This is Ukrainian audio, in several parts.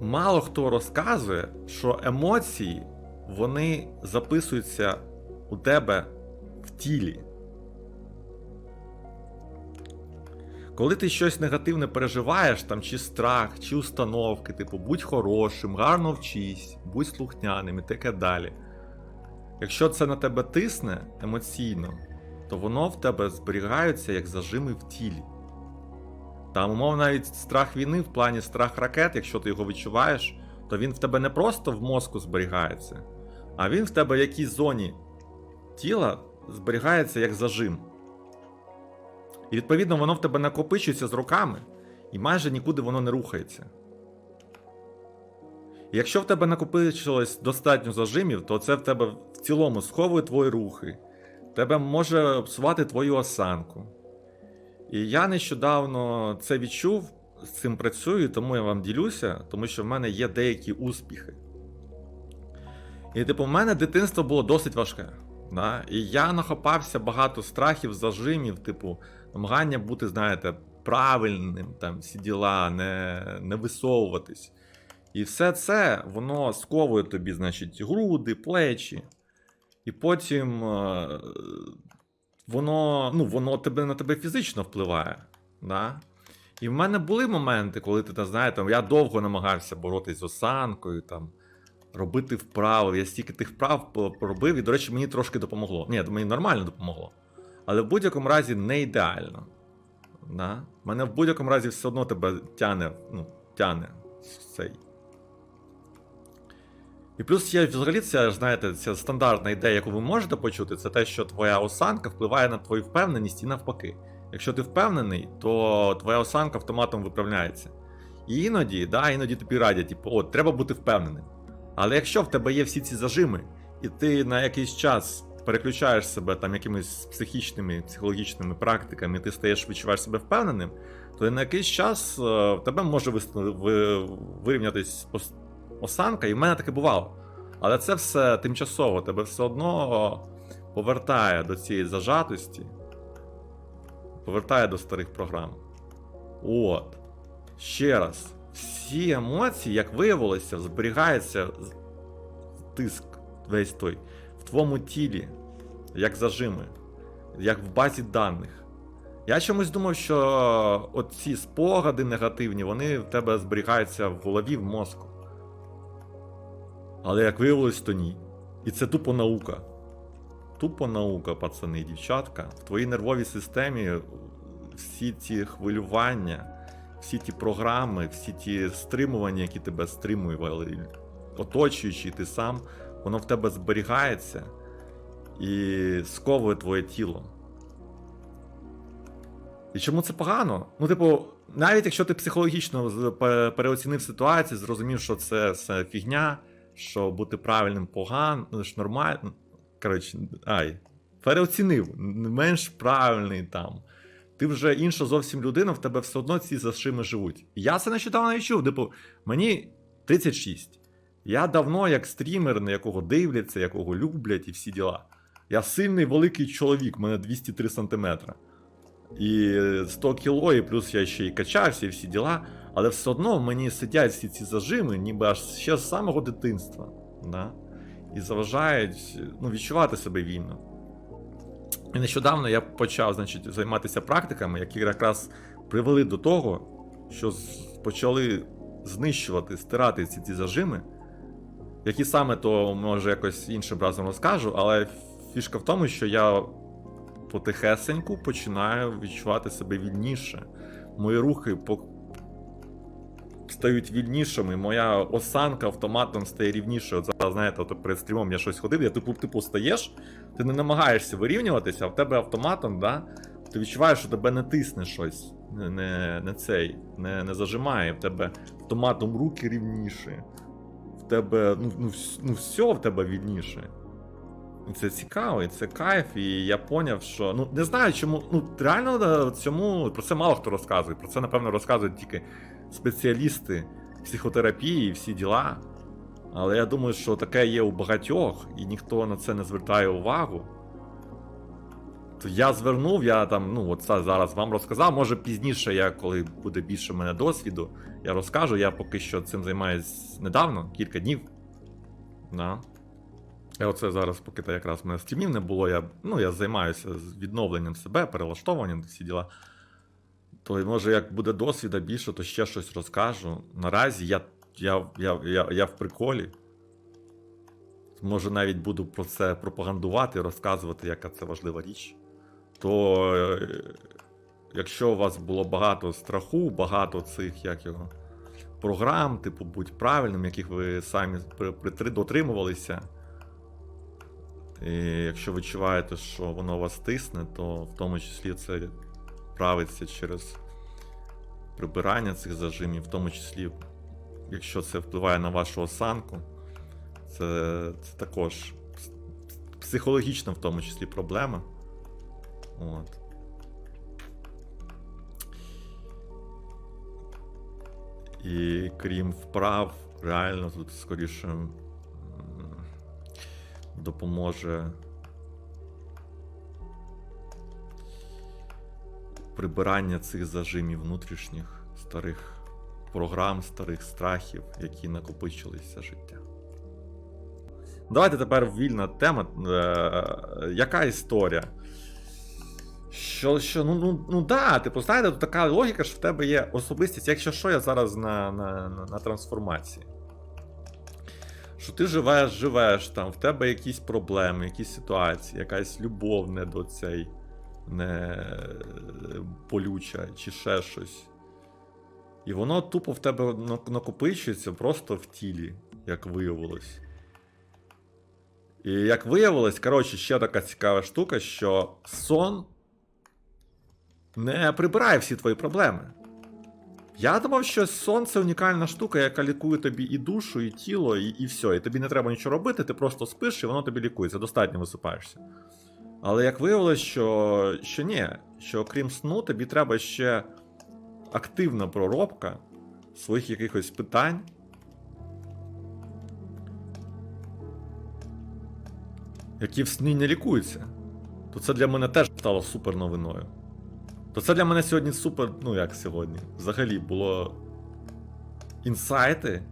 мало хто розказує, що емоції вони записуються у тебе в тілі. Коли ти щось негативне переживаєш, там чи страх, чи установки, типу будь хорошим, гарно вчись, будь слухняним і таке далі. Якщо це на тебе тисне емоційно, то воно в тебе зберігається як зажими в тілі. Там, умов, навіть страх війни в плані страх ракет, якщо ти його відчуваєш, то він в тебе не просто в мозку зберігається, а він в тебе в якійсь зоні тіла зберігається як зажим. І відповідно воно в тебе накопичується з роками, і майже нікуди воно не рухається. І якщо в тебе накопичилось достатньо зажимів, то це в тебе в цілому сховує твої рухи, тебе може псувати твою осанку. І я нещодавно це відчув, з цим працюю, тому я вам ділюся, тому що в мене є деякі успіхи. І, типу, в мене дитинство було досить важке. Да? І я нахопався багато страхів, зажимів, типу, намагання бути, знаєте, правильним, там, всі діла, не, не висовуватись. І все це воно сковує тобі, значить, груди, плечі. І потім е, воно, ну, воно тебе, на тебе фізично впливає. Да? І в мене були моменти, коли ти та, знаєте, я довго намагався боротись з осанкою, там, робити вправи. Я стільки тих вправ поробив, і, до речі, мені трошки допомогло. Ні, мені нормально допомогло. Але в будь-якому разі не ідеально. Да? Мене в будь-якому разі все одно тебе тяне, ну, тяне цей. І плюс є взагалі ця, знаєте, ця стандартна ідея, яку ви можете почути, це те, що твоя осанка впливає на твою впевненість і навпаки. Якщо ти впевнений, то твоя осанка автоматом виправляється. І іноді, да, іноді тобі радять, типу, от, треба бути впевненим. Але якщо в тебе є всі ці зажими, і ти на якийсь час переключаєш себе там якимись психічними, психологічними практиками, ти стаєш відчуваєш себе впевненим, то на якийсь час е, в тебе може вирівнятись осанка, і в мене таке бувало. Але це все тимчасово, тебе все одно повертає до цієї зажатості, повертає до старих програм. От. Ще раз. Всі емоції, як виявилося, зберігається тиск весь той в твоєму тілі, як зажими, як в базі даних. Я чомусь думав, що оці спогади негативні, вони в тебе зберігаються в голові, в мозку. Але як виявилось, то ні. І це тупо наука. Тупо наука, пацани і дівчатка. В твоїй нервовій системі всі ці хвилювання, всі ті програми, всі ті стримування, які тебе стримували, оточуючи ти сам, воно в тебе зберігається і сковує твоє тіло. І чому це погано? Ну, типу, навіть якщо ти психологічно переоцінив ситуацію, зрозумів, що це все фігня, що бути правильним погано, ну нормально. Коротше, ай, переоцінив, менш правильний там. Ти вже інша зовсім людина, в тебе все одно ці зашими живуть. Я це нещодавно не відчув. Типу, мені 36. Я давно як стрімер, на якого дивляться, якого люблять і всі діла. Я сильний великий чоловік, мене 203 сантиметра. І 100 кіло, і плюс я ще й качався, і всі діла. Але все одно в мені сидять всі ці зажими, ніби аж ще з самого дитинства. Да? І заважають ну, відчувати себе вільно. І нещодавно я почав значить, займатися практиками, які якраз привели до того, що почали знищувати, стирати ці, ці зажими. Які саме, то може якось іншим разом розкажу, але фішка в тому, що я потихесеньку починаю відчувати себе вільніше. Мої рухи. Стають вільнішими, моя осанка автоматом стає рівнішою. От зараз, знаєте, от перед стрімом я щось ходив, я типу, типу стаєш, ти не намагаєшся вирівнюватися, а в тебе автоматом, да, ти відчуваєш, що тебе не тисне щось, не, не, не цей, не, не зажимає, в тебе автоматом руки рівніші, в тебе, ну, ну, ну все в тебе вільніше. І Це цікаво, і це кайф, і я поняв, що ну не знаю, чому. Ну реально цьому про це мало хто розказує. Про це, напевно, розказують тільки спеціалісти психотерапії всі діла. Але я думаю, що таке є у багатьох, і ніхто на це не звертає увагу. То я звернув, я там, ну, от це зараз вам розказав. Може пізніше, я, коли буде більше в мене досвіду, я розкажу. Я поки що цим займаюсь недавно, кілька днів. Да. Я оце зараз, поки то якраз в мене стрімів не було, я, ну, я займаюся відновленням себе, перелаштовуванням всі діла. То може, як буде досвіда більше, то ще щось розкажу. Наразі я, я, я, я, я в приколі. Може, навіть буду про це пропагандувати, розказувати, яка це важлива річ. То е, якщо у вас було багато страху, багато цих як його, програм, типу будь правильним, яких ви самі дотримувалися. І якщо відчуваєте, що воно вас тисне, то в тому числі це правиться через прибирання цих зажимів, в тому числі, якщо це впливає на вашу осанку, це, це також психологічна в тому числі проблема. От. І крім вправ, реально тут скоріше допоможе прибирання цих зажимів внутрішніх старих програм, старих страхів, які накопичилися життя. Давайте тепер вільна тема. Е, яка історія? Що, що, ну, ну, ну да, типу, знаєте, тут така логіка, що в тебе є особистість. Якщо що, я зараз на, на, на, на трансформації. Що ти живеш, живеш там, в тебе якісь проблеми, якісь ситуації, якась любов не до цей не болюча, чи ще щось. І воно тупо в тебе накопичується просто в тілі, як виявилось. І як виявилось, коротше, ще така цікава штука, що сон не прибирає всі твої проблеми. Я думав, що сон це унікальна штука, яка лікує тобі і душу, і тіло, і, і все. І тобі не треба нічого робити, ти просто спиш, і воно тобі лікується, достатньо висипаєшся. Але як виявилось, що, що ні, що окрім сну, тобі треба ще активна проробка своїх якихось питань. Які в сні не лікуються. То це для мене теж стало супер новиною. То це для мене сьогодні супер, ну як сьогодні, взагалі було інсайти.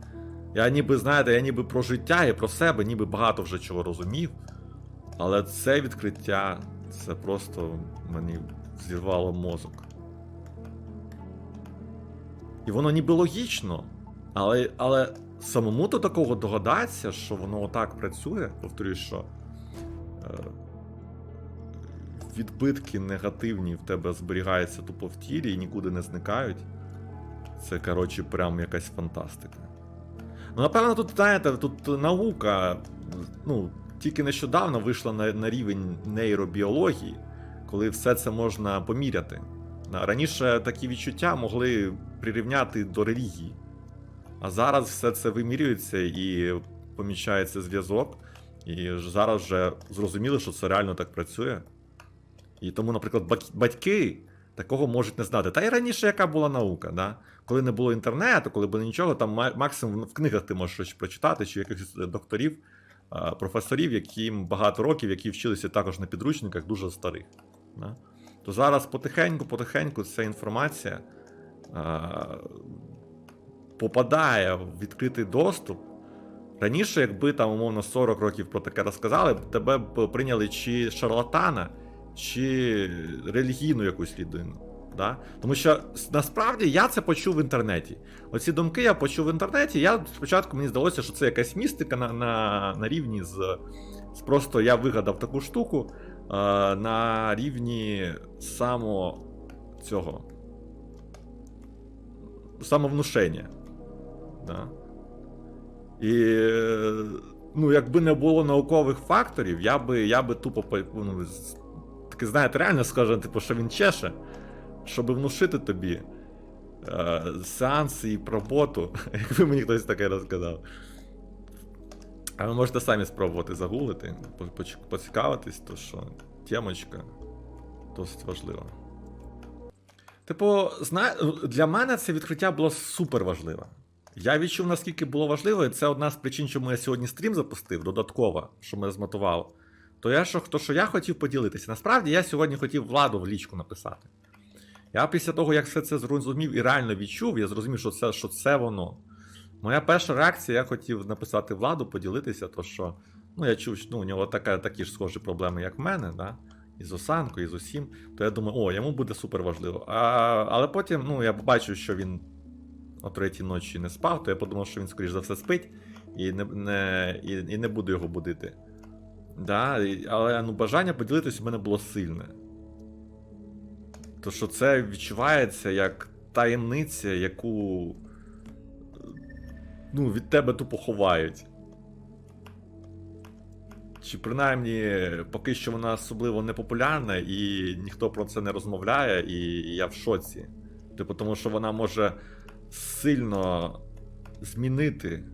Я ніби, знаєте, я ніби про життя і про себе, ніби багато вже чого розумів. Але це відкриття, це просто мені зірвало мозок. І воно ніби логічно, але, але самому до такого догадатися, що воно отак працює, повторюю, що е, відбитки негативні в тебе зберігаються тупо в тілі і нікуди не зникають. Це, коротше, прям якась фантастика. Ну, напевно, тут, знаєте, тут наука, ну, тільки нещодавно вийшла на, на рівень нейробіології, коли все це можна поміряти. Раніше такі відчуття могли прирівняти до релігії. А зараз все це вимірюється і помічається зв'язок. І зараз вже зрозуміло, що це реально так працює. І тому, наприклад, батьки такого можуть не знати. Та й раніше яка була наука, да? коли не було інтернету, коли було нічого, там максимум в книгах ти можеш щось прочитати, чи якихось докторів, професорів, яким багато років, які вчилися також на підручниках, дуже старих. Да? То зараз потихеньку, потихеньку ця інформація а, попадає в відкритий доступ. Раніше, якби там, умовно, 40 років про таке розказали, тебе б прийняли чи шарлатана, чи релігійну якусь людину. Да? Тому що насправді я це почув в інтернеті. Оці думки я почув в інтернеті. Я спочатку мені здалося, що це якась містика на, на, на рівні з, з просто я вигадав таку штуку е, на рівні само цього самовнушення. Да? І ну, якби не було наукових факторів, я би, я би тупо ну, таки, знаєте, реально скажу, типу, що він чеше, щоб внушити тобі е, сеанси і роботу, якби мені хтось таке розказав. А ви можете самі спробувати загуглити, поцікавитись, то що темочка досить важлива. Типу, зна... для мене це відкриття було супер важливе. Я відчув, наскільки було важливо, і це одна з причин, чому я сьогодні стрім запустив, додаткова, що мене змотувало. То я що, то, що я хотів поділитися. Насправді я сьогодні хотів владу в лічку написати. Я після того, як все це зрозумів і реально відчув, я зрозумів, що це, що це воно. Моя перша реакція, я хотів написати владу, поділитися, то що ну, я чув, що ну, у нього така, такі ж схожі проблеми, як в мене, да? і з осанкою, і з усім. То я думаю, о, йому буде супер важливо. А, але потім ну, я побачив, що він о третій ночі не спав, то я подумав, що він, скоріш за все, спить і не, не, і, і не буду його будити. Да, але ну, бажання поділитися в мене було сильне. То що це відчувається як таємниця, яку ну, від тебе тупо ховають. Чи принаймні поки що вона особливо не популярна, і ніхто про це не розмовляє, і я в шоці. Типу, тому що вона може сильно змінити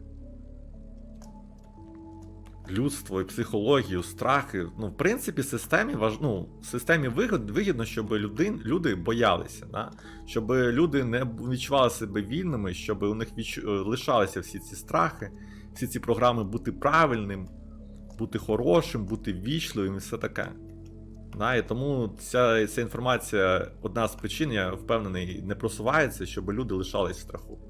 людство і психологію, страхи. Ну, в принципі, системі важ... ну, системі вигод... вигідно, щоб людин... люди боялися, да? щоб люди не відчували себе вільними, щоб у них відч... лишалися всі ці страхи, всі ці програми бути правильним, бути хорошим, бути вічливим і все таке. Да, і тому ця, ця інформація одна з причин, я впевнений, не просувається, щоб люди лишались в страху.